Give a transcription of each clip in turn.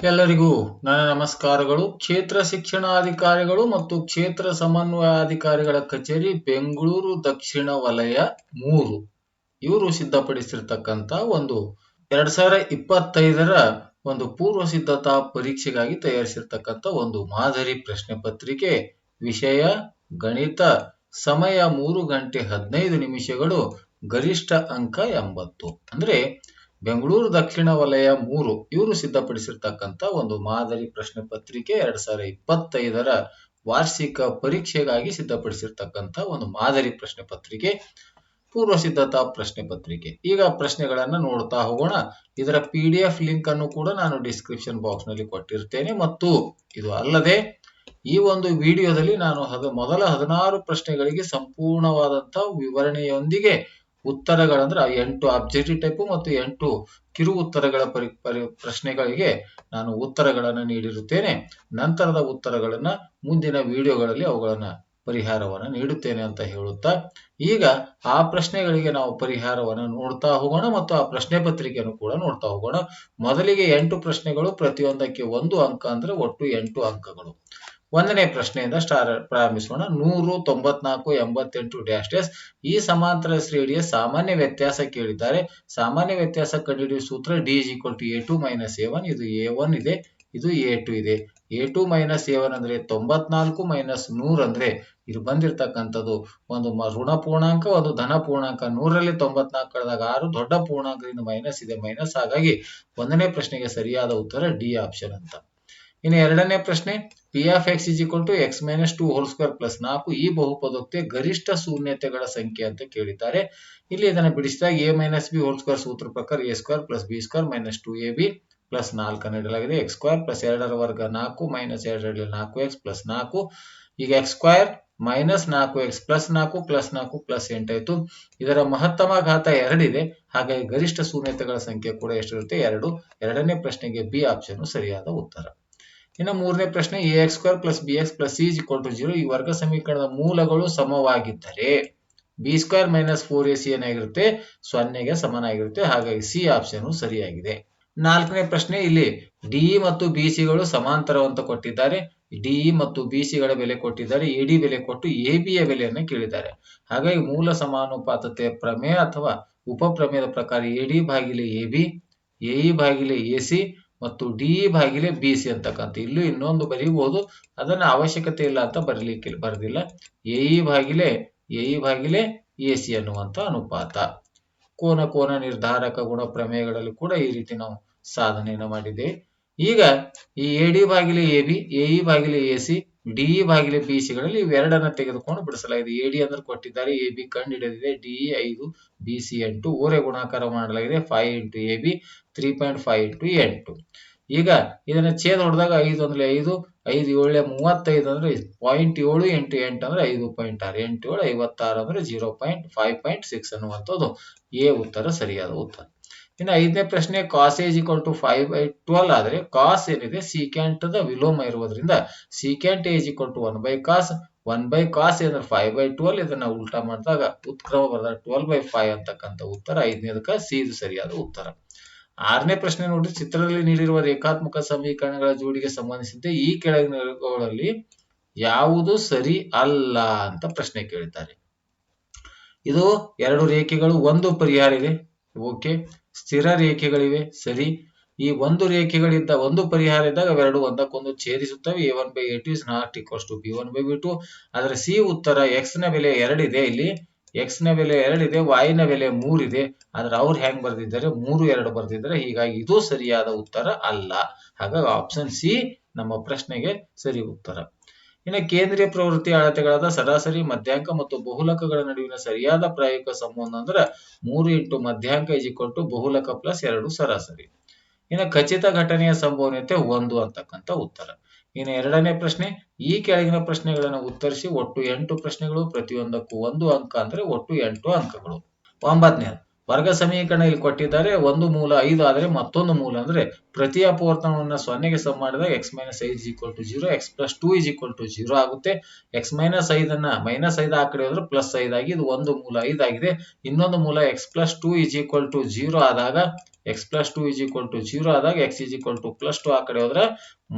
ಎಲ್ಲರಿಗೂ ನನ್ನ ನಮಸ್ಕಾರಗಳು. ಕ್ಷೇತ್ರ ಶಿಕ್ಷಣಾಧಿಕಾರಿಗಳು ಮತ್ತು ಕ್ಷೇತ್ರ ಸಮನ್ವಯಾಧಿಕಾರಿಗಳ ಕಚೇರಿ ಬೆಂಗಳೂರು ದಕ್ಷಿಣ ವಲಯ ಮೂರು. ಇವರು ಸಿದ್ಧಪಡಿಸಿರ್ತಕ್ಕಂಥ ಒಂದು ಎರಡ್ ಸಾವಿರ ಇಪ್ಪತ್ತೈದರ ಒಂದು ಪೂರ್ವ ಸಿದ್ಧತಾ ಪರೀಕ್ಷೆಗಾಗಿ ತಯಾರಿಸಿರ್ತಕ್ಕಂಥ ಒಂದು ಮಾದರಿ ಪ್ರಶ್ನೆ ಪತ್ರಿಕೆ. ವಿಷಯ ಗಣಿತ. ಸಮಯ ಮೂರು ಗಂಟೆ ಹದಿನೈದು ನಿಮಿಷಗಳು ಗರಿಷ್ಠ ಅಂಕ ಎಂಬತ್ತು. ಅಂದ್ರೆ ಬೆಂಗಳೂರು ದಕ್ಷಿಣ ವಲಯ ಮೂರು ಇವರು ಸಿದ್ಧಪಡಿಸಿರ್ತಕ್ಕಂಥ ಒಂದು ಮಾದರಿ ಪ್ರಶ್ನೆ ಪತ್ರಿಕೆ ಎರಡ್ ಸಾವಿರ ಇಪ್ಪತ್ತೈದರ ವಾರ್ಷಿಕ ಪರೀಕ್ಷೆಗಾಗಿ ಸಿದ್ಧಪಡಿಸಿರ್ತಕ್ಕಂಥ ಒಂದು ಮಾದರಿ ಪ್ರಶ್ನೆ ಪತ್ರಿಕೆ, ಪೂರ್ವ ಸಿದ್ಧತಾ ಪ್ರಶ್ನೆ ಪತ್ರಿಕೆ. ಈಗ ಪ್ರಶ್ನೆಗಳನ್ನ ನೋಡ್ತಾ ಹೋಗೋಣ. ಇದರ ಪಿ ಡಿ ಎಫ್ ಲಿಂಕ್ ಅನ್ನು ಕೂಡ ನಾನು ಡಿಸ್ಕ್ರಿಪ್ಷನ್ ಬಾಕ್ಸ್ನಲ್ಲಿ ಕೊಟ್ಟಿರ್ತೇನೆ. ಮತ್ತು ಇದು ಅಲ್ಲದೆ, ಈ ಒಂದು ವಿಡಿಯೋದಲ್ಲಿ ನಾನು ಮೊದಲ ಹದಿನಾರು ಪ್ರಶ್ನೆಗಳಿಗೆ ಸಂಪೂರ್ಣವಾದಂತಹ ವಿವರಣೆಯೊಂದಿಗೆ ಉತ್ತರಗಳಂದ್ರೆ ಎಂಟು ಅಬ್ಜೆಕ್ಟಿವ್ ಟೈಪ್ ಮತ್ತು ಎಂಟು ಕಿರು ಉತ್ತರಗಳ ಪರಿ ಪರಿ, ಪ್ರಶ್ನೆಗಳಿಗೆ ನಾನು ಉತ್ತರಗಳನ್ನು ನೀಡಿರುತ್ತೇನೆ. ನಂತರದ ಉತ್ತರಗಳನ್ನ ಮುಂದಿನ ವಿಡಿಯೋಗಳಲ್ಲಿ ಅವುಗಳನ್ನ ಪರಿಹಾರವನ್ನು ನೀಡುತ್ತೇನೆ ಅಂತ ಹೇಳುತ್ತಾ, ಈಗ ಆ ಪ್ರಶ್ನೆಗಳಿಗೆ ನಾವು ಪರಿಹಾರವನ್ನು ನೋಡ್ತಾ ಹೋಗೋಣ ಮತ್ತು ಆ ಪ್ರಶ್ನೆ ಪತ್ರಿಕೆಯನ್ನು ಕೂಡ ನೋಡ್ತಾ ಹೋಗೋಣ. ಮೊದಲಿಗೆ ಎಂಟು ಪ್ರಶ್ನೆಗಳು, ಪ್ರತಿಯೊಂದಕ್ಕೆ ಒಂದು ಅಂಕ ಅಂದ್ರೆ ಒಟ್ಟು ಎಂಟು ಅಂಕಗಳು. ಒಂದನೇ ಪ್ರಶ್ನೆಯಿಂದ ಸ್ಟಾರ್ ಪ್ರಾರಂಭಿಸೋಣ. ನೂರು, ತೊಂಬತ್ನಾಲ್ಕು, ಎಂಬತ್ತೆಂಟು ಡ್ಯಾಶ್ ಡ್ಯಾಶ್ ಈ ಸಮಾಂತರ ಶ್ರೇಣಿಯ ಸಾಮಾನ್ಯ ವ್ಯತ್ಯಾಸ ಕೇಳಿದ್ದಾರೆ. ಸಾಮಾನ್ಯ ವ್ಯತ್ಯಾಸ ಕಂಡುಹಿಡಿಯುವ ಸೂತ್ರ D is equal to A two minus A one ಇದು ಎ ಒನ್ ಇದೆ, ಇದು ಎ ಟು ಇದೆ. A two minus A one ಅಂದ್ರೆ ತೊಂಬತ್ನಾಲ್ಕು ಮೈನಸ್ ನೂರ್ ಅಂದ್ರೆ ಇದು ಬಂದಿರತಕ್ಕಂಥದ್ದು ಒಂದು ಋಣ ಪೂರ್ಣಾಂಕ, ಒಂದು ಧನ ಪೂರ್ಣಾಂಕ. ನೂರಲ್ಲಿ ತೊಂಬತ್ನಾಲ್ಕು ಕಳೆದಾಗ ಆರು, ದೊಡ್ಡ ಪೂರ್ಣಾಂಕದಿಂದ ಮೈನಸ್ ಇದೆ ಮೈನಸ್ ಹಾಗಾಗಿ ಒಂದನೇ ಪ್ರಶ್ನೆಗೆ ಸರಿಯಾದ ಉತ್ತರ ಡಿ ಆಪ್ಷನ್ ಅಂತ. ಇನ್ನು ಎರಡನೇ ಪ್ರಶ್ನೆ P of X is equal to X minus two whole square plus ನಾಲ್ಕು ಈ ಬಹುಪದೋಕ್ತಿಯ ಗರಿಷ್ಠ ಶೂನ್ಯತೆಗಳ ಸಂಖ್ಯೆ ಅಂತ ಕೇಳಿದ್ದಾರೆ. ಇಲ್ಲಿ ಇದನ್ನ ಬಿಡಿಸಿದಾಗ A minus B whole square ಸೂತ್ರ ಪ್ರಕಾರ A square plus B square minus two A B plus ನಾಲ್ಕು ನೀಡಲಾಗಿದೆ ಎಕ್ಸ್ ಸ್ಕ್ವೇರ್ ಪ್ಲಸ್ ಎರಡರ ವರ್ಗ ನಾಲ್ಕು ಮೈನಸ್ ಎರಡರಲ್ಲಿ ನಾಲ್ಕು ಎಕ್ಸ್ ಪ್ಲಸ್ ನಾಲ್ಕು. ಈಗ ಎಕ್ಸ್ ಸ್ಕ್ವೇರ್ ಮೈನಸ್ ನಾಲ್ಕು ಎಕ್ಸ್ ಪ್ಲಸ್ ನಾಲ್ಕು ಪ್ಲಸ್ ನಾಲ್ಕು ಪ್ಲಸ್ ಎಂಟಾಯ್ತು ಇದರ ಮಹತ್ತಮ ಘಾತ ಎರಡಿದೆ ಹಾಗಾಗಿ ಗರಿಷ್ಠ ಶೂನ್ಯತೆಗಳ ಸಂಖ್ಯೆ ಕೂಡ ಎಷ್ಟಿರುತ್ತೆ? ಎರಡು. ಎರಡನೇ ಪ್ರಶ್ನೆಗೆ ಬಿ ಆಪ್ಷನ್ ಸರಿಯಾದ ಉತ್ತರ. ಇನ್ನು ಮೂರನೇ ಪ್ರಶ್ನೆ A X square plus B X plus C to zero ಈ ವರ್ಗ ಸಮೀಕರಣದ ಮೂಲಗಳು ಸಮವಾಗಿದ್ದರೆ B square minus four A C ಏನಾಗಿರುತ್ತೆ? ಸೊನ್ನೆಗೆ ಸಮನಾಗಿರುತ್ತೆ. ಹಾಗಾಗಿ ಸಿ ಆಪ್ಷನ್ ಸರಿಯಾಗಿದೆ. ನಾಲ್ಕನೇ ಪ್ರಶ್ನೆ, ಇಲ್ಲಿ ಡಿ ಮತ್ತು ಬಿ ಸಿಗಳು ಸಮಾಂತರ ಅಂತ ಕೊಟ್ಟಿದ್ದಾರೆ. ಡಿ ಮತ್ತು ಬಿ ಸಿಗಳ ಬೆಲೆ ಕೊಟ್ಟಿದ್ದಾರೆ. ಎಡಿ ಬೆಲೆ ಕೊಟ್ಟು ಎ ಯ ಬೆಲೆಯನ್ನು ಕೇಳಿದ್ದಾರೆ. ಹಾಗಾಗಿ ಮೂಲ ಸಮಾನುಪಾತತೆ ಪ್ರಮೇಯ ಅಥವಾ ಉಪಪ್ರಮೇಯದ ಪ್ರಕಾರ ಎಡಿ ಭಾಗಿಲೆ ಎ ಬಿ ಎಇ ಭಾಗಿಲೆ ಎ ಸಿ ಮತ್ತು ಡಿ ಬಾಗಿಲೆ ಬಿ ಸಿ ಅಂತಕ್ಕಂಥ. ಇಲ್ಲೂ ಇನ್ನೊಂದು ಬರೀಬಹುದು ಅದನ್ನ ಅವಶ್ಯಕತೆ ಇಲ್ಲ ಅಂತ ಬರಲಿಕ್ಕೆ ಬರೆದಿಲ್ಲ. ಏ ಬಾಗಿಲೆ ಎಇ ಬಾಗಿಲೆ ಎ ಸಿ ಅನ್ನುವಂತ ಅನುಪಾತ. ಕೋನ ಕೋನ ನಿರ್ಧಾರಕ ಗುಣ ಪ್ರಮೇಯಗಳಲ್ಲಿ ಕೂಡ ಈ ರೀತಿ ನಾವು ಸಾಧನೆಯನ್ನು ಮಾಡಿದ್ದೇವೆ. ಈಗ ಈ ಎ ಡಿ ಬಾಗಿಲೆ ಎ ಬಿ ಎ ಇ ಬಾಗಿಲೆ ಎ ಸಿ ಡಿಇ ಬಾಗಿಲು ಬಿ ಸಿಗಳಲ್ಲಿ ಇವೆರಡನ್ನ ತೆಗೆದುಕೊಂಡು ಬಿಡಿಸಲಾಗಿದೆ. ಎ ಡಿ ಅಂದ್ರೆ ಕೊಟ್ಟಿದ್ದಾರೆ. ಎ ಬಿ ಕಂಡು ಹಿಡಿದಿದೆ. ಡಿ ಐದು ಬಿ ಸಿ ಎಂಟು. ಓರೆ ಗುಣಾಕಾರ ಮಾಡಲಾಗಿದೆ. Five into A B three point five into ಎಂಟು. ಈಗ ಇದನ್ನ ಛೇದ ಹೊಡೆದಾಗ ಐದು ಅಂದ್ರೆ ಐದು ಐದು ಏಳೆ ಮೂವತ್ತೈದು ಅಂದ್ರೆ ಪಾಯಿಂಟ್ ಏಳು ಎಂಟು ಎಂಟು ಅಂದ್ರೆ ಐದು ಪಾಯಿಂಟ್ ಆರು, ಎಂಟು ಏಳು ಐವತ್ತಾರು ಅಂದ್ರೆ zero point five point six ಅನ್ನುವಂಥದ್ದು. ಎ ಉತ್ತರ ಸರಿಯಾದ ಉತ್ತರ. ಇನ್ನು ಐದನೇ ಪ್ರಶ್ನೆ cos A equal to five by twelve ಆದರೆ ಕಾಸ್ ಏನಿದೆ ಸೀಕ್ಯಾಂಟ್ ದ ವಿಲೋಮ ಇರುವುದರಿಂದ secant A equal to one by cos one by cos ಏನಂದ್ರೆ ಫೈವ್ ಬೈ ಟ್ವೆಲ್ ಇದನ್ನ ಉಲ್ಟಾ ಮಾಡಿದಾಗ ಉತ್ಕ್ರಮ ಬರೆದ ಟ್ವೆಲ್ ಬೈ ಫೈವ್ ಅಂತಕ್ಕಂಥ ಉತ್ತರ, ಐದನೇದಕ್ಕೆ ಸಿ ಇದು ಸರಿಯಾದ ಉತ್ತರ. ಆರನೇ ಪ್ರಶ್ನೆ ನೋಡಿ ಚಿತ್ರದಲ್ಲಿ ನೀಡಿರುವ ರೇಖಾತ್ಮಕ ಸಮೀಕರಣಗಳ ಜೋಡಿಗೆ ಸಂಬಂಧಿಸಿದಂತೆ ಈ ಕೆಳಗಿನಗಳಲ್ಲಿ ಯಾವುದು ಸರಿ ಅಲ್ಲ ಅಂತ ಪ್ರಶ್ನೆ ಕೇಳಿದ್ದಾರೆ ಇದು ಎರಡು ರೇಖೆಗಳು, ಒಂದು ಪರಿಹಾರ ಇದೆ. ಓಕೆ. ಸ್ಥಿರ ರೇಖೆಗಳಿವೆ. ಸರಿ. ಈ ಒಂದು ರೇಖೆಗಳಿದ್ದ ಒಂದು ಪರಿಹಾರ ಇದ್ದಾಗ ಅವೆರಡು ಒಂದಕ್ಕೊಂದು ಛೇದಿಸುತ್ತವೆ. A one by A two is not equals to B one by B two ಅದರ ಸಿ ಉತ್ತರ ಎಕ್ಸ್ನ ಬೆಲೆ ಎರಡಿದೆ ಇಲ್ಲಿ. ಎಕ್ಸ್ನ ಬೆಲೆ ಎರಡಿದೆ y ನ ಬೆಲೆ ಮೂರಿದೆ ಆದ್ರೆ ಅವ್ರು ಹೆಂಗ್ ಬರ್ದಿದ್ದಾರೆ? ಮೂರು, ಎರಡು ಬರ್ದಿದ್ದಾರೆ. ಹೀಗಾಗಿ ಇದು ಸರಿಯಾದ ಉತ್ತರ ಅಲ್ಲ. ಹಾಗಾಗಿ ಆಪ್ಷನ್ ಸಿ ನಮ್ಮ ಪ್ರಶ್ನೆಗೆ ಸರಿ ಉತ್ತರ. ಇನ್ನು ಕೇಂದ್ರೀಯ ಪ್ರವೃತ್ತಿ ಅಳತೆಗಳಾದ ಸರಾಸರಿ, ಮಧ್ಯಾಂಕ ಮತ್ತು ಬಹುಲಕಗಳ ನಡುವಿನ ಸರಿಯಾದ ಪ್ರಾಯೋಗಿಕ ಸಂಬಂಧ ಅಂದ್ರೆ ಮೂರು ಇಂಟು ಮಧ್ಯಾಂಕ ಇಜಿಕೊಟ್ಟು ಬಹುಲಕ ಪ್ಲಸ್ ಎರಡು ಸರಾಸರಿ. ಇನ್ನು ಖಚಿತ ಘಟನೆಯ ಸಂಭವನೀಯತೆ ಒಂದು ಅಂತಕ್ಕಂಥ ಉತ್ತರ. ಇನ್ನು ಎರಡನೇ ಪ್ರಶ್ನೆ, ಈ ಕೆಳಗಿನ ಪ್ರಶ್ನೆಗಳನ್ನು ಉತ್ತರಿಸಿ ಒಟ್ಟು ಎಂಟು ಪ್ರಶ್ನೆಗಳು, ಪ್ರತಿಯೊಂದಕ್ಕೂ ಒಂದು ಅಂಕ ಅಂದ್ರೆ ಒಟ್ಟು ಎಂಟು ಅಂಕಗಳು. ಒಂಬತ್ತನೇ ವರ್ಗ ಸಮೀಕರಣ ಇಲ್ಲಿ ಕೊಟ್ಟಿದ್ದಾರೆ. ಒಂದು ಮೂಲ ಐದು ಆದರೆ ಮತ್ತೊಂದು ಮೂಲ ಅಂದ್ರೆ ಪ್ರತಿ ಅಪವರ್ತನವನ್ನು ಸೊನ್ನೆಗೆ ಸಮ ಮಾಡಿದಾಗ ಎಕ್ಸ್ ಮೈನಸ್ ಐದು equal to zero X plus two is equal to zero ಆಗುತ್ತೆ. ಎಕ್ಸ್ ಮೈನಸ್ ಐದನ್ನ ಮೈನಸ್ ಐದು ಆ ಕಡೆ ಹೋದ್ರೆ ಪ್ಲಸ್ ಐದಾಗಿ ಇದು ಒಂದು ಮೂಲ ಐದಾಗಿದೆ ಇನ್ನೊಂದು ಮೂಲ X plus two is equal to zero ಆದಾಗ X plus two is equal to zero ಆದಾಗ X is equal to plus two ಆ ಕಡೆ ಹೋದ್ರೆ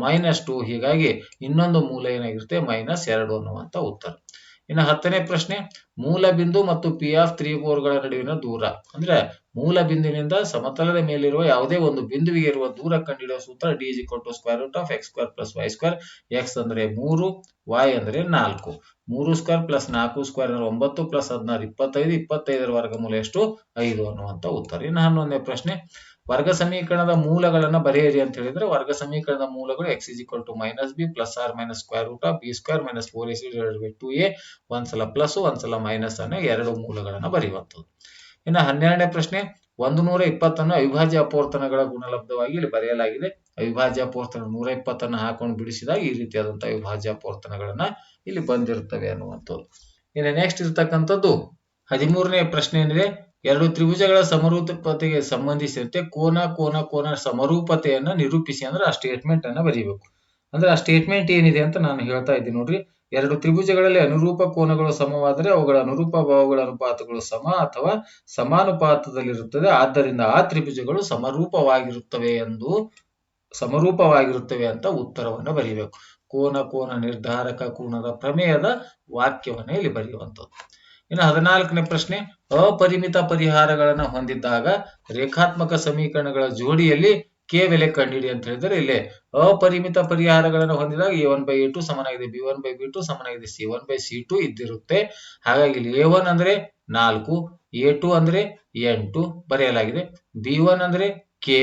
ಮೈನಸ್ ಟು ಹೀಗಾಗಿ ಇನ್ನೊಂದು ಮೂಲ ಏನಾಗಿರುತ್ತೆ? ಮೈನಸ್ ಎರಡು ಅನ್ನುವಂಥ ಉತ್ತರ. ಇನ್ನು ಹತ್ತನೇ ಪ್ರಶ್ನೆ, ಮೂಲ ಬಿಂದು ಮತ್ತು ಪಿ ಆಫ್ ತ್ರೀ ಗಳ ನಡುವಿನ ದೂರ. ಅಂದ್ರೆ ಮೂಲ ಬಿಂದುವಿನಿಂದ ಸಮತಲದ ಮೇಲಿರುವ ಯಾವುದೇ ಒಂದು ಬಿಂದುವಿಗೆ ಇರುವ ದೂರ ಕಂಡುಹಿಡಿಯುವ ಸೂತ್ರ D is to square root of X square plus Y square X ಅಂದ್ರೆ ಮೂರು ವೈ ಅಂದ್ರೆ ನಾಲ್ಕು. ಮೂರು ಸ್ಕ್ವೇರ್ ಪ್ಲಸ್ ನಾಲ್ಕು ಸ್ಕ್ವೇರ್ ಅಂದ್ರೆ ಒಂಬತ್ತು ಪ್ಲಸ್ ಹದಿನಾರು, ಇಪ್ಪತ್ತೈದು, ಇಪ್ಪತ್ತೈದರ ವರ್ಗಮೂಲ ಎಷ್ಟು? ಐದು ಅನ್ನುವಂತ ಉತ್ತರ. ಇನ್ನು ಹನ್ನೊಂದನೇ ಪ್ರಶ್ನೆ ವರ್ಗ ಸಮೀಕರಣದ ಮೂಲಗಳನ್ನ ಬರೆಯಿರಿ ಅಂತ ಹೇಳಿದ್ರೆ ವರ್ಗ ಸಮೀಕರಣದ ಮೂಲಗಳು X is equal to minus B plus or minus square root of B square minus four S two A ಒಂದ್ಸಲ ಪ್ಲಸ್ ಒಂದ್ಸಲ ಮೈನಸ್ ಅನ್ನ ಎರಡು ಮೂಲಗಳನ್ನ ಬರೆಯುವಂಥದ್ದು ಇನ್ನು ಹನ್ನೆರಡನೇ ಪ್ರಶ್ನೆ, ಒಂದು ನೂರ ಇಪ್ಪತ್ತನ್ನು ಅವಿಭಾಜ್ಯ ಅಪೋರ್ತನಗಳ ಗುಣಲಬ್ಧವಾಗಿ ಇಲ್ಲಿ ಬರೆಯಲಾಗಿದೆ. ಅವಿಭಾಜ್ಯ ಅಪೋರ್ತನ ನೂರ ಇಪ್ಪತ್ತನ್ನು ಹಾಕೊಂಡು ಬಿಡಿಸಿದಾಗ ಈ ರೀತಿಯಾದಂತಹ ಅವಿಭಾಜ್ಯ ಅಪೋರ್ತನಗಳನ್ನ ಇಲ್ಲಿ ಬಂದಿರುತ್ತವೆ ಅನ್ನುವಂಥದ್ದು. ಇನ್ನು ನೆಕ್ಸ್ಟ್ ಇರ್ತಕ್ಕಂಥದ್ದು ಹದಿಮೂರನೇ ಪ್ರಶ್ನೆ ಏನಿದೆ? ಎರಡು ತ್ರಿಭುಜಗಳ ಸಮರೂಪತೆಗೆ ಸಂಬಂಧಿಸಿದಂತೆ ಕೋನ ಕೋನ ಕೋನ ಸಮರೂಪತೆಯನ್ನ ನಿರೂಪಿಸಿ ಅಂದ್ರೆ ಆ ಸ್ಟೇಟ್ಮೆಂಟ್ ಅನ್ನ ಬರೀಬೇಕು. ಅಂದ್ರೆ ಆ ಸ್ಟೇಟ್ಮೆಂಟ್ ಏನಿದೆ ಅಂತ ನಾನು ಹೇಳ್ತಾ ಇದ್ದೀನಿ ನೋಡ್ರಿ. ಎರಡು ತ್ರಿಭುಜಗಳಲ್ಲಿ ಅನುರೂಪ ಕೋನಗಳು ಸಮವಾದರೆ ಅವುಗಳ ಅನುರೂಪ ಭಾವಗಳ ಅನುಪಾತಗಳು ಸಮ ಅಥವಾ ಸಮಾನುಪಾತದಲ್ಲಿರುತ್ತದೆ. ಆದ್ದರಿಂದ ಆ ತ್ರಿಭುಜಗಳು ಸಮರೂಪವಾಗಿರುತ್ತವೆ ಎಂದು, ಸಮರೂಪವಾಗಿರುತ್ತವೆ ಅಂತ ಉತ್ತರವನ್ನು ಬರೀಬೇಕು. ಕೋನ ಕೋನ ನಿರ್ಧಾರಕ, ಕೋನದ ಪ್ರಮೇಯದ ವಾಕ್ಯವನ್ನ ಇಲ್ಲಿ ಬರೆಯುವಂಥದ್ದು. ಇನ್ನು ಹದಿನಾಲ್ಕನೇ ಪ್ರಶ್ನೆ, ಅಪರಿಮಿತ ಪರಿಹಾರಗಳನ್ನ ಹೊಂದಿದ್ದಾಗ ರೇಖಾತ್ಮಕ ಸಮೀಕರಣಗಳ ಜೋಡಿಯಲ್ಲಿ ಕೆ ಬೆಲೆ ಕಂಡಿಡಿ ಅಂತ ಹೇಳಿದ್ರೆ ಇಲ್ಲಿ. ಅಪರಿಮಿತ ಪರಿಹಾರಗಳನ್ನು ಹೊಂದಿದಾಗ A one by A two ಸಮನಾಗಿದೆ, B one by B two ಸಮನಾಗಿದೆ, C one by C two ಇದ್ದಿರುತ್ತೆ. ಹಾಗಾಗಿ ಇಲ್ಲಿ ಎ ಒನ್ ಅಂದ್ರೆ ನಾಲ್ಕು, ಎ ಟು ಅಂದ್ರೆ ಎಂಟು ಬರೆಯಲಾಗಿದೆ. ಬಿ ಒನ್ ಅಂದ್ರೆ ಕೆ,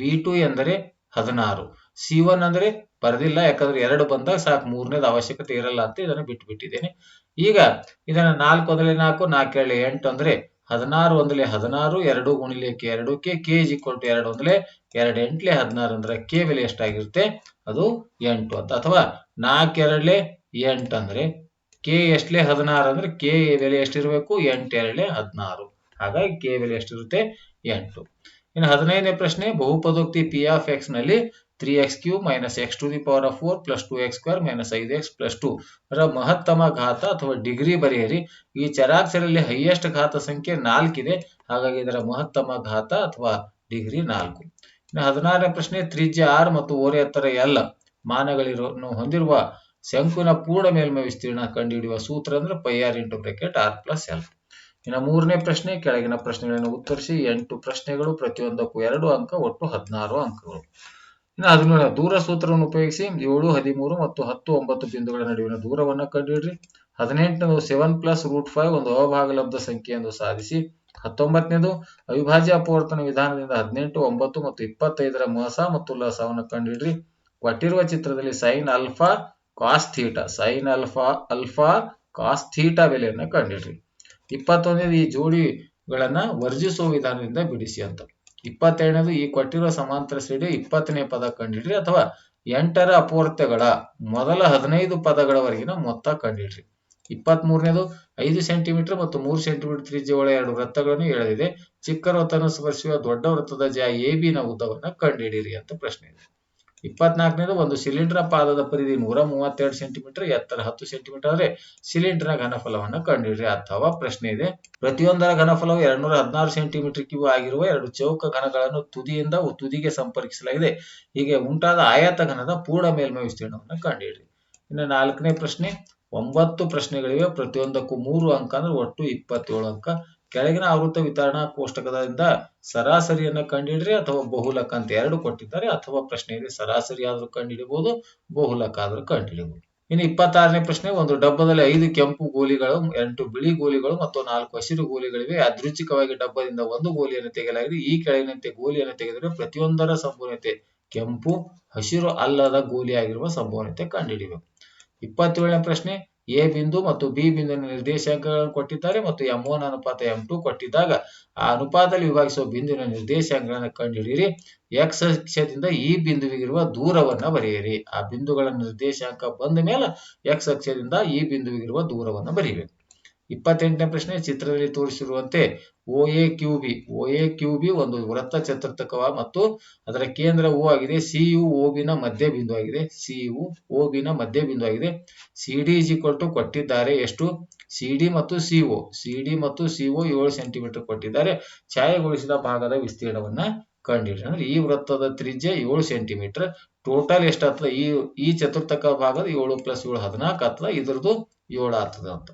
ಬಿ ಟು ಎಂದರೆ ಹದಿನಾರು. ಸಿ ಒನ್ ಅಂದ್ರೆ ಬರೆದಿಲ್ಲ, ಯಾಕಂದ್ರೆ ಎರಡು ಬಂದಾಗ ಸಾಕು, ಮೂರನೇದು ಅವಶ್ಯಕತೆ ಇರಲ್ಲ ಅಂತ ಇದನ್ನು ಬಿಟ್ಟುಬಿಟ್ಟಿದ್ದೇನೆ ಈಗ ಇದನ್ನ ನಾಲ್ಕು ಒಂದಲೆ ನಾಲ್ಕು ನಾಲ್ಕೇಳೆ ಎಂಟು ಅಂದ್ರೆ ಹದಿನಾರು ಒಂದಲೆ ಹದಿನಾರು, ಎರಡು ಗುಣಿಲೆ ಕೆ ಎರಡು K K is equal to ಎರಡು ಒಂದಲೆ ಎರಡು ಎಂಟ್ಲೆ ಹದಿನಾರು ಅಂದ್ರೆ ಕೆ ಬೆಲೆ ಎಷ್ಟಾಗಿರುತ್ತೆ? ಅದು ಎಂಟು ಅಂತ. ಅಥವಾ ನಾಲ್ಕೆರಡ್ಲೆ ಎಂಟು ಅಂದ್ರೆ ಕೆ ಎಷ್ಟ್ಲೆ ಹದಿನಾರು ಅಂದ್ರೆ ಕೆ ಬೆಲೆ ಎಷ್ಟಿರಬೇಕು? ಎಂಟು ಎರಡ್ಲೆ ಹದಿನಾರು. ಹಾಗಾಗಿ ಕೆ ಬೆಲೆ ಎಷ್ಟಿರುತ್ತೆ? ಎಂಟು. ಇನ್ನು ಹದಿನೈದನೇ ಪ್ರಶ್ನೆ, ಬಹುಪದೋಕ್ತಿ P of ಎಕ್ಸ್ನಲ್ಲಿ three X cube minus X to the power of four plus two X square minus ಐದು ಎಕ್ಸ್ ಪ್ಲಸ್ ಟು ಮಹತ್ತಮ ಘಾತ ಅಥವಾ ಡಿಗ್ರಿ ಬರೆಯಿರಿ. ಈ ಚರಾಕ್ಷರಲ್ಲಿ ಹೈಯೆಸ್ಟ್ ಘಾತ ಸಂಖ್ಯೆ ನಾಲ್ಕಿದೆ ಹಾಗಾಗಿ ಇದರ ಮಹತ್ತಮ ಘಾತ ಅಥವಾ ಡಿಗ್ರಿ ನಾಲ್ಕು. ಇನ್ನು ಹದಿನಾರನೇ ಪ್ರಶ್ನೆ, ತ್ರಿಜ್ಯ ಆರ್ ಮತ್ತು ಓರೆ ಎತ್ತರ ಎಲ್ ಮಾನಗಳಿರೋ ಹೊಂದಿರುವ ಶಂಕುನ ಪೂರ್ಣ ಮೇಲ್ಮೈ ವಿಸ್ತೀರ್ಣ ಕಂಡುಹಿಡಿಯುವ ಸೂತ್ರ ಅಂದ್ರೆ pi R into bracket R plus L ಇನ್ನು ಮೂರನೇ ಪ್ರಶ್ನೆ, ಕೆಳಗಿನ ಪ್ರಶ್ನೆಗಳನ್ನು ಉತ್ತರಿಸಿ. ಎಂಟು ಪ್ರಶ್ನೆಗಳು ಪ್ರತಿಯೊಂದಕ್ಕೂ ಎರಡು ಅಂಕ, ಒಟ್ಟು ಹದಿನಾರು ಅಂಕಗಳು. ಇನ್ನು ಹದಿನೇಳು ದೂರ ಸೂತ್ರವನ್ನು ಉಪಯೋಗಿಸಿ ಏಳು, ಹದಿಮೂರು ಮತ್ತು ಹತ್ತು, ಒಂಬತ್ತು ಬಿಂದುಗಳ ನಡುವಿನ ದೂರವನ್ನು ಕಂಡುಹಿಡ್ರಿ. ಹದಿನೆಂಟನೇದು ಸೆವೆನ್ ಪ್ಲಸ್ ರೂಟ್ ಫೈವ್ ಒಂದು ಅವಭಾಗಲಬ್ಧ ಸಂಖ್ಯೆ ಎಂದು ಸಾಧಿಸಿ, ಹತ್ತೊಂಬತ್ತನೇದು ಅವಿಭಾಜ್ಯ ಅಪವರ್ತನ ವಿಧಾನದಿಂದ ಹದಿನೆಂಟು, ಒಂಬತ್ತು ಮತ್ತು ಇಪ್ಪತ್ತೈದರ ಮಹಸ ಮತ್ತು ಲಸವನ್ನು ಕಂಡುಹಿಡ್ರಿ. ಕೊಟ್ಟಿರುವ ಚಿತ್ರದಲ್ಲಿ sine alpha cos theta sine alpha alpha cos theta ಬೆಲೆಯನ್ನು ಕಂಡಿಡ್ರಿ ಇಪ್ಪತ್ತೊಂದನೇದು ಈ ಜೋಡಿಗಳನ್ನ ವರ್ಜಿಸುವ ವಿಧಾನದಿಂದ ಬಿಡಿಸಿ ಅಂತ. ಇಪ್ಪತ್ತೆರಡನೇದು ಈ ಕೊಟ್ಟಿರೋ ಸಮಾಂತರ ಸಿಡಿ ಇಪ್ಪತ್ತನೇ ಪದ ಕಂಡಿಡ್ರಿ ಅಥವಾ ಎಂಟರ ಅಪೂರ್ತೆಗಳ ಮೊದಲ ಹದಿನೈದು ಪದಗಳವರೆಗಿನ ಮೊತ್ತ ಕಂಡಿಡ್ರಿ. ಇಪ್ಪತ್ತ್ ಮೂರನೇದು ಐದು ಸೆಂಟಿಮೀಟರ್ ಮತ್ತು ಮೂರು ಸೆಂಟಿಮೀಟರ್ ತ್ರಿಜ್ಯಗಳ ಎರಡು ವೃತ್ತಗಳನ್ನು ಎಳೆದಿದೆ. ಚಿಕ್ಕ ವೃತ್ತವನ್ನು ಸ್ಪರ್ಶಿಸುವ ದೊಡ್ಡ ವೃತ್ತದ ಜ ಎ ಬಿನ ಉದ್ದವನ್ನು ಕಂಡುಹಿಡಿಯಿರಿ ಅಂತ ಪ್ರಶ್ನೆ ಇದೆ. ಇಪ್ಪತ್ನಾಲ್ಕನೇದು ಒಂದು ಸಿಲಿಂಡರ್ ಪಾದದ ಪರಿಧಿ ನೂರ ಮೂವತ್ತೆರಡು ಸೆಂಟಿಮೀಟರ್, ಎತ್ತರ ಹತ್ತು ಸೆಂಟಿಮೀಟರ್ ಅಂದ್ರೆ ಸಿಲಿಂಡರ್ನ ಘನಫಲವನ್ನು ಕಂಡುಹಿಡಿಯಿರಿ ಅಥವಾ ಪ್ರಶ್ನೆ ಇದೆ. ಪ್ರತಿಯೊಂದರ ಘನಫಲವು ಎರಡ್ನೂರ ಹದಿನಾರು ಸೆಂಟಿಮೀಟರ್ ಕ್ಯೂ ಆಗಿರುವ ಎರಡು ಚೌಕ ಘನಗಳನ್ನು ತುದಿಯಿಂದ ತುದಿಗೆ ಸಂಪರ್ಕಿಸಲಾಗಿದೆ. ಹೀಗೆ ಉಂಟಾದ ಆಯಾತ ಘನದ ಪೂರ್ಣ ಮೇಲ್ಮೈ ವಿಸ್ತೀರ್ಣವನ್ನು ಕಂಡುಹಿಡಿಯಿರಿ ಇನ್ನು ನಾಲ್ಕನೇ ಪ್ರಶ್ನೆ, ಒಂಬತ್ತು ಪ್ರಶ್ನೆಗಳಿವೆ. ಪ್ರತಿಯೊಂದಕ್ಕೂ ಮೂರು ಅಂಕ ಅಂದ್ರೆ ಒಟ್ಟು ಇಪ್ಪತ್ತೇಳು ಅಂಕ. ಕೆಳಗಿನ ಆವೃತ್ತ ವಿತರಣಾ ಕೋಷ್ಟಕದಿಂದ ಸರಾಸರಿಯನ್ನ ಕಂಡುಹಿಡ್ರಿ ಅಥವಾ ಬಹುಲಕ ಅಂತ ಎರಡು ಕೊಟ್ಟಿದ್ದಾರೆ. ಅಥವಾ ಪ್ರಶ್ನೆ ಇದೆ, ಸರಾಸರಿ ಆದ್ರೂ ಕಂಡುಹಿಡಬಹುದು ಬಹುಲಕ ಆದ್ರೂ ಕಂಡುಹಿಡಬಹುದು ಇನ್ನು ಇಪ್ಪತ್ತಾರನೇ ಪ್ರಶ್ನೆ, ಒಂದು ಡಬ್ಬದಲ್ಲಿ ಐದು ಕೆಂಪು ಗೋಲಿಗಳು, ಎಂಟು ಬಿಳಿ ಗೋಲಿಗಳು ಮತ್ತು ನಾಲ್ಕು ಹಸಿರು ಗೋಲಿಗಳಿವೆ. ಅದೃಚ್ಛಿಕವಾಗಿ ಡಬ್ಬದಿಂದ ಒಂದು ಗೋಲಿಯನ್ನು ತೆಗೆಯಲಾಗಿದೆ. ಈ ಕೆಳಗಿನಂತೆ ಗೋಲಿಯನ್ನು ತೆಗೆದರೆ ಪ್ರತಿಯೊಂದರ ಸಂಭವನೀಯತೆ ಕೆಂಪು, ಹಸಿರು ಅಲ್ಲದ ಗೋಲಿಯಾಗಿರುವ ಸಂಭವನೀಯತೆ ಕಂಡುಹಿಡಿಯಬೇಕು. ಇಪ್ಪತ್ತೇಳನೇ ಪ್ರಶ್ನೆ ಎ ಬಿಂದು ಮತ್ತು ಬಿ ಬಿಂದುವಿನ ನಿರ್ದೇಶಾಂಕಗಳನ್ನು ಕೊಟ್ಟಿದ್ದಾರೆ ಮತ್ತು ಎಂ ಒನ್ ಅನುಪಾತ ಎಂ ಟು ಕೊಟ್ಟಿದ್ದಾಗ ಆ ಅನುಪಾತದಲ್ಲಿ ವಿಭಾಗಿಸುವ ಬಿಂದುವಿನ ನಿರ್ದೇಶಾಂಕಗಳನ್ನು ಕಂಡುಹಿಡಿಯಿರಿ. ಎಕ್ಸ್ ಅಕ್ಷದಿಂದ ಈ ಬಿಂದುವಿಗಿರುವ ದೂರವನ್ನ ಬರೆಯಿರಿ. ಆ ಬಿಂದುಗಳ ನಿರ್ದೇಶಾಂಕ ಬಂದ ಮೇಲೆ ಎಕ್ಸ್ ಅಕ್ಷದಿಂದ ಈ ಬಿಂದುವಿಗಿರುವ ದೂರವನ್ನು ಬರೆಯಬೇಕು ಇಪ್ಪತ್ತೆಂಟನೇ ಪ್ರಶ್ನೆ ಚಿತ್ರದಲ್ಲಿ ತೋರಿಸಿರುವಂತೆ O A Q B O A Q B ಒಂದು ವೃತ್ತ ಚತುರ್ಥಕವ ಮತ್ತು ಅದರ ಕೇಂದ್ರ ಓ ಆಗಿದೆ ಸಿ ಯು ಓ ಬಿನ ಮಧ್ಯ ಬಿಂದು ಆಗಿದೆ ಸಿ ಯು ಓ ಬಿನ ಮಧ್ಯ ಬಿಂದು ಆಗಿದೆ. C D is equal to ಕೊಟ್ಟಿದ್ದಾರೆ ಎಷ್ಟು? ಸಿ ಡಿ ಮತ್ತು ಸಿ ಒ ಸಿ ಡಿ ಮತ್ತು ಸಿ ಒ ಏಳು ಸೆಂಟಿಮೀಟರ್ ಕೊಟ್ಟಿದ್ದಾರೆ. ಛಾಯೆಗೊಳಿಸಿದ ಭಾಗದ ವಿಸ್ತೀರ್ಣವನ್ನ ಕಂಡಿಡಿ ಅಂದ್ರೆ ಈ ವೃತ್ತದ ತ್ರಿಜ್ಯ ಏಳು ಸೆಂಟಿಮೀಟರ್, ಟೋಟಲ್ ಎಷ್ಟಾಗ್ತದೆ ಈ ಈ ಚತುರ್ಥಕ ಭಾಗದ ಏಳು ಪ್ಲಸ್ ಏಳು ಹದಿನಾಲ್ಕು ಆಗ್ತದೆ ಇದ್ರದ್ದು ಏಳು ಆಗ್ತದೆ ಅಂತ.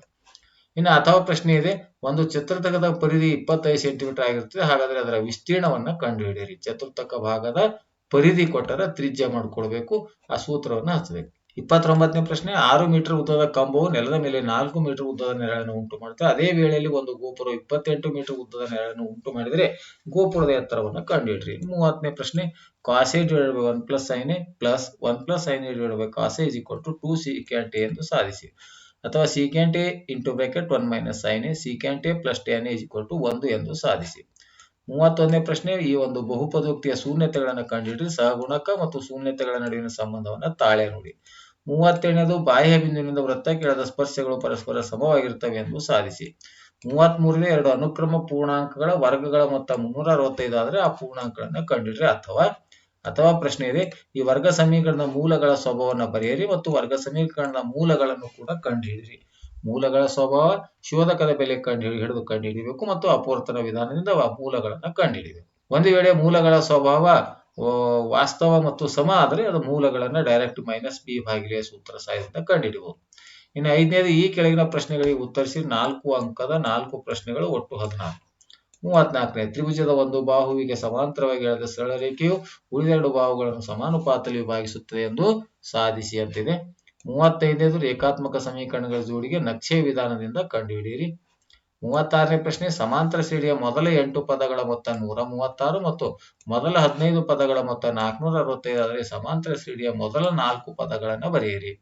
ಇನ್ನು ಅಥವಾ ಪ್ರಶ್ನೆ ಇದೆ, ಒಂದು ಚತುರ್ಥಕದ ಪರಿಧಿ ಇಪ್ಪತ್ತೈದು ಸೆಂಟಿಮೀಟರ್ ಆಗಿರ್ತದೆ ಹಾಗಾದ್ರೆ ಅದರ ವಿಸ್ತೀರ್ಣವನ್ನ ಕಂಡುಹಿಡಿಯಿರಿ. ಚತುರ್ಥಕ ಭಾಗದ ಪರಿಧಿ ಕೊಟ್ಟರೆ ತ್ರಿಜ್ಯ ಮಾಡ್ಕೊಳ್ಬೇಕು, ಆ ಸೂತ್ರವನ್ನು ಹಚ್ಚಬೇಕು ಇಪ್ಪತ್ತೊಂಬತ್ತನೇ ಪ್ರಶ್ನೆ, ಆರು ಮೀಟರ್ ಉದ್ದದ ಕಂಬವು ನೆಲದ ಮೇಲೆ ನಾಲ್ಕು ಮೀಟರ್ ಉದ್ದದ ನೆರಳನ್ನು ಉಂಟು ಮಾಡುತ್ತೆ ಅದೇ ವೇಳೆಯಲ್ಲಿ ಒಂದು ಗೋಪುರ ಇಪ್ಪತ್ತೆಂಟು ಮೀಟರ್ ಉದ್ದದ ನೆರಳನ್ನು ಉಂಟು ಮಾಡಿದರೆ ಗೋಪುರದ ಎತ್ತರವನ್ನು ಕಂಡುಹಿಡ್ರಿ ಮೂವತ್ತನೇ ಪ್ರಶ್ನೆ cos A divide by one plus sine A plus one plus sine A divide by cos A is equal to two secant A ಎಂದು ಸಾಧಿಸಿ. ಅಥವಾ secant A into bracket one minus sine A secant A plus ten is equal to ಒಂದು ಎಂದು ಸಾಧಿಸಿ. ಮೂವತ್ತೊಂದನೇ ಪ್ರಶ್ನೆ, ಈ ಒಂದು ಬಹುಪದೋಕ್ತಿಯ ಶೂನ್ಯತೆಗಳನ್ನು ಕಂಡುಹಿಡಿದು ಸಹಗುಣಕ ಮತ್ತು ಶೂನ್ಯತೆಗಳ ನಡುವಿನ ಸಂಬಂಧವನ್ನು ತಾಳೆ ನೋಡಿ. ಮೂವತ್ತೇಳನೇದು, ಬಾಹ್ಯ ಬಿಂದುವಿನಿಂದ ವೃತ್ತ ಕೆಳದ ಸ್ಪರ್ಶಗಳು ಪರಸ್ಪರ ಸಮವಾಗಿರುತ್ತವೆ ಎಂದು ಸಾಧಿಸಿ. ಮೂವತ್ತ್ ಮೂರನೇ ಎರಡು ಅನುಕ್ರಮ ಪೂರ್ಣಾಂಕಗಳ ವರ್ಗಗಳ ಮೊತ್ತ ಮುನ್ನೂರ ಅರವತ್ತೈದು ಆದರೆ ಆ ಪೂರ್ಣಾಂಕಗಳನ್ನು ಕಂಡುಹಿಡಿದ್ರೆ ಅಥವಾ ಅಥವಾ ಪ್ರಶ್ನೆ ಇದೆ, ಈ ವರ್ಗ ಸಮೀಕರಣದ ಮೂಲಗಳ ಸ್ವಭಾವವನ್ನು ಬರೆಯಿರಿ ಮತ್ತು ವರ್ಗ ಸಮೀಕರಣದ ಮೂಲಗಳನ್ನು ಕೂಡ ಕಂಡುಹಿಡಿಯಿರಿ. ಮೂಲಗಳ ಸ್ವಭಾವ ಶೋಧಕದ ಬೆಲೆ ಕಂಡು ಹಿಡಿದು ಕಂಡುಹಿಡಿಯಬೇಕು ಮತ್ತು ಅಪವರ್ತನ ವಿಧಾನದಿಂದ ಆ ಮೂಲಗಳನ್ನ ಕಂಡುಹಿಡಿಯಬೇಕು ಒಂದು ವೇಳೆ ಮೂಲಗಳ ಸ್ವಭಾವ ವಾಸ್ತವ ಮತ್ತು ಸಮ ಆದರೆ ಅದು ಮೂಲಗಳನ್ನು ಡೈರೆಕ್ಟ್ ಮೈನಸ್ ಬಿ ಭಾಗಿಲೆಯ ಸೂತ್ರ ಸಹಾಯದಿಂದ ಕಂಡುಹಿಡಿಯಬಹುದು ಇನ್ನು ಐದನೇದು ಈ ಕೆಳಗಿನ ಪ್ರಶ್ನೆಗಳಿಗೆ ಉತ್ತರಿಸಿ ನಾಲ್ಕು ಅಂಕದ ನಾಲ್ಕು ಪ್ರಶ್ನೆಗಳು ಒಟ್ಟು ಹದಿನಾಲ್ಕು. ಮೂವತ್ನಾಲ್ಕನೇ ತ್ರಿಭುಜದ ಒಂದು ಬಾಹುವಿಗೆ ಸಮಾಂತರವಾಗಿ ಎಳೆದ ಸರಳ ರೇಖೆಯು ಉಳಿದೆರಡು ಬಾಹುಗಳನ್ನು ಸಮಾನುಪಾತದಲ್ಲಿ ವಿಭಾಗಿಸುತ್ತದೆ ಎಂದು ಸಾಧಿಸಿ ಅಂತಿದೆ ಮೂವತ್ತೈದನೇದು ರೇಖಾತ್ಮಕ ಸಮೀಕರಣಗಳ ಜೋಡಿಗೆ ನಕ್ಷೆ ವಿಧಾನದಿಂದ ಕಂಡುಹಿಡಿಯಿರಿ. ಮೂವತ್ತಾರನೇ ಪ್ರಶ್ನೆ, ಸಮಾಂತರ ಶ್ರೇಣಿಯ ಮೊದಲ ಎಂಟು ಪದಗಳ ಮೊತ್ತ ನೂರ ಮೂವತ್ತಾರು ಮತ್ತು ಮೊದಲ ಹದಿನೈದು ಪದಗಳ ಮೊತ್ತ ನಾಲ್ಕುನೂರ ಅರವತ್ತೈದು, ಆದರೆ ಸಮಾಂತರ ಶ್ರೇಣಿಯ ಮೊದಲ ನಾಲ್ಕು ಪದಗಳನ್ನ ಬರೆಯಿರಿ.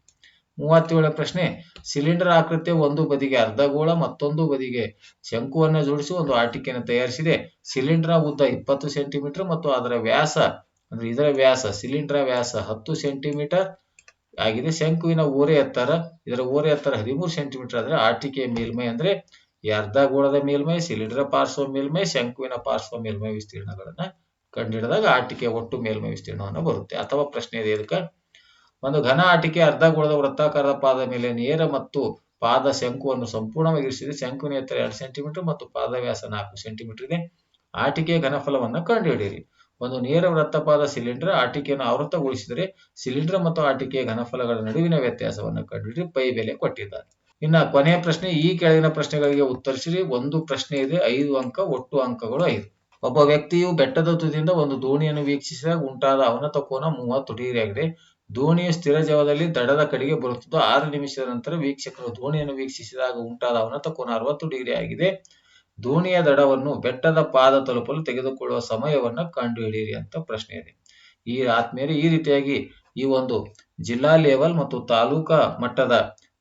ಮೂವತ್ತೇಳನೇ ಪ್ರಶ್ನೆ. ಸಿಲಿಂಡರ್ ಆಕೃತಿಯ ಒಂದು ಬದಿಗೆ ಅರ್ಧಗೋಳ, ಮತ್ತೊಂದು ಬದಿಗೆ ಶಂಕುವನ್ನು ಜೋಡಿಸಿ ಒಂದು ಆಟಿಕೆಯನ್ನು ತಯಾರಿಸಿದೆ. ಸಿಲಿಂಡರ್ ಉದ್ದ ಇಪ್ಪತ್ತು ಸೆಂಟಿಮೀಟರ್ ಮತ್ತು ಅದರ ವ್ಯಾಸ, ಅಂದ್ರೆ ಇದರ ವ್ಯಾಸ, ಸಿಲಿಂಡರ್ ವ್ಯಾಸ ಹತ್ತು ಸೆಂಟಿಮೀಟರ್ ಆಗಿದೆ. ಶಂಕುವಿನ ಓರೆ ಎತ್ತರ, ಇದರ ಓರೆ ಎತ್ತರ ಹದಿಮೂರು ಸೆಂಟಿಮೀಟರ್ ಆದರೆ ಆಟಿಕೆಯ ಮೇಲ್ಮೈ ಅಂದ್ರೆ ಈ ಅರ್ಧಗೋಳದ ಮೇಲ್ಮೈ, ಸಿಲಿಂಡರ್ ಪಾರ್ಶ್ವ ಮೇಲ್ಮೈ, ಶಂಕುವಿನ ಪಾರ್ಶ್ವ ಮೇಲ್ಮೈ ವಿಸ್ತೀರ್ಣಗಳನ್ನ ಕಂಡುಹಿಡಿದಾಗ ಆಟಿಕೆಯ ಒಟ್ಟು ಮೇಲ್ಮೈ ವಿಸ್ತೀರ್ಣವನ್ನು ಬರುತ್ತೆ. ಅಥವಾ ಪ್ರಶ್ನೆ ಇದೆ ಇದಕ್ಕೆ. ಒಂದು ಘನ ಆಟಿಕೆ ಅರ್ಧಗೋಳದ ವೃತ್ತಾಕಾರದ ಪಾದ ಮೇಲೆ ನೇರ ಮತ್ತು ಪಾದ ಶಂಕುವನ್ನು ಸಂಪೂರ್ಣವಾಗಿ ಇರಿಸಿದೆ ಶಂಕುವಿನ ಎತ್ತರ ಎರಡು ಸೆಂಟಿಮೀಟರ್ ಮತ್ತು ಪಾದ ವ್ಯಾಸ ನಾಲ್ಕು ಸೆಂಟಿಮೀಟರ್ ಇದೆ. ಆಟಿಕೆಯ ಘನಫಲವನ್ನು ಕಂಡುಹಿಡಿಯಿರಿ. ಒಂದು ನೇರ ವೃತ್ತಪಾದ ಸಿಲಿಂಡರ್ ಆಟಿಕೆಯನ್ನು ಆವೃತ್ತಗೊಳಿಸಿದರೆ ಸಿಲಿಂಡರ್ ಮತ್ತು ಆಟಿಕೆಯ ಘನಫಲಗಳ ನಡುವಿನ ವ್ಯತ್ಯಾಸವನ್ನು ಕಂಡುಹಿಡಿದು ಪೈ ಬೆಲೆ ಕೊಟ್ಟಿದ್ದಾರೆ. ಇನ್ನ ಕೊನೆಯ ಪ್ರಶ್ನೆ, ಈ ಕೆಳಗಿನ ಪ್ರಶ್ನೆಗಳಿಗೆ ಉತ್ತರಿಸಿರಿ. ಒಂದು ಪ್ರಶ್ನೆ ಇದೆ, ಐದು ಅಂಕ, ಒಟ್ಟು ಅಂಕಗಳು ಐದು. ಒಬ್ಬ ವ್ಯಕ್ತಿಯು ಬೆಟ್ಟದ ತುದಿಯಿಂದ ಒಂದು ದೋಣಿಯನ್ನು ವೀಕ್ಷಿಸಿದಾಗ ಉಂಟಾದ ಅವನತ ಕೋನ ಮೂವತ್ತು ಡಿಗ್ರಿ ಆಗಿದೆ. ದೋಣಿಯು ಸ್ಥಿರ ಜವದಲ್ಲಿ ದಡದ ಕಡೆಗೆ ಬರುತ್ತಿದ್ದು, ಆರು ನಿಮಿಷದ ನಂತರ ವೀಕ್ಷಕರು ದೋಣಿಯನ್ನು ವೀಕ್ಷಿಸಿದಾಗ ಉಂಟಾದ ಅವನತ ಕೋನ ಅರವತ್ತು ಡಿಗ್ರಿ ಆಗಿದೆ. ದೋಣಿಯ ದಡವನ್ನು ಬೆಟ್ಟದ ಪಾದ ತಲುಪಲು ತೆಗೆದುಕೊಳ್ಳುವ ಸಮಯವನ್ನು ಕಂಡುಹಿಡಿಯಿರಿ ಅಂತ ಪ್ರಶ್ನೆ ಇದೆ. ಈ ಆತ್ಮೀಯರು, ಈ ರೀತಿಯಾಗಿ ಈ ಒಂದು ಜಿಲ್ಲಾ ಲೆವೆಲ್ ಮತ್ತು ತಾಲೂಕಾ ಮಟ್ಟದ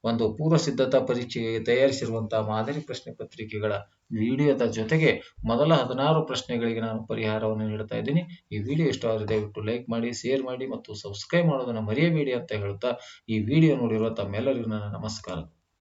ಒಂದು ಪೂರ್ವ ಸಿದ್ಧತಾ ಪರೀಕ್ಷೆಗೆ ತಯಾರಿಸಿರುವಂತಹ ಮಾದರಿ ಪ್ರಶ್ನೆ ಪತ್ರಿಕೆಗಳ ವಿಡಿಯೋದ ಜೊತೆಗೆ ಮೊದಲ ಹದಿನಾರು ಪ್ರಶ್ನೆಗಳಿಗೆ ನಾನು ಪರಿಹಾರವನ್ನು ನೀಡ್ತಾ ಇದ್ದೀನಿ. ಈ ವಿಡಿಯೋ ಇಷ್ಟವಾದರೆ ದಯವಿಟ್ಟು ಲೈಕ್ ಮಾಡಿ, ಶೇರ್ ಮಾಡಿ ಮತ್ತು ಸಬ್ಸ್ಕ್ರೈಬ್ ಮಾಡೋದನ್ನ ಮರೆಯಬೇಡಿ ಅಂತ ಹೇಳ್ತಾ ಈ ವಿಡಿಯೋ ನೋಡಿರುವ ತಮ್ಮೆಲ್ಲರಿಗೂ ನನ್ನ ನಮಸ್ಕಾರ.